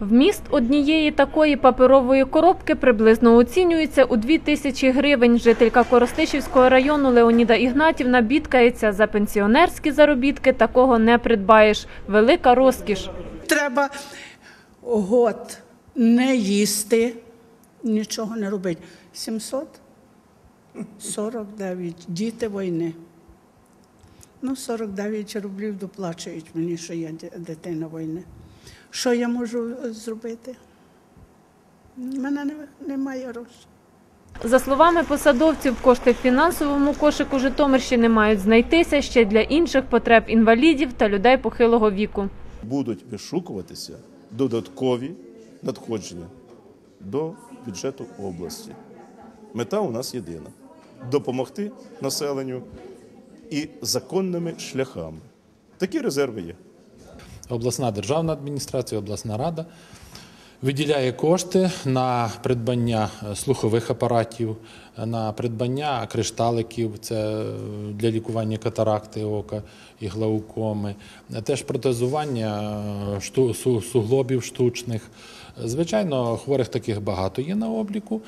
Вміст однієї такої паперової коробки приблизно оцінюється у 2 тисячі гривень. Жителька Коростишівського району Леоніда Ігнатівна бідкається за пенсіонерські заробітки. Такого не придбаєш. Велика розкіш. Треба год не їсти, нічого не робити. 749 діти війни. Ну, 49 рублів доплачують мені, що я дитина війни. Що я можу е, зробити? У мене немає грошей. За словами посадовців, кошти в фінансовому кошику Житомирщини мають знайтися ще для інших потреб інвалідів та людей похилого віку. будуть вишукуватися додаткові надходження до бюджету області. Мета у нас єдина допомогти населенню і законними шляхами. Такі резерви є. Обласна державна адміністрація, обласна рада виділяє кошти на придбання слухових апаратів, на придбання кришталиків, це е, для лікування катаракти ока і глаукоми, теж протезування е, суглобів штучних. Звичайно, хворих таких багато є на обліку.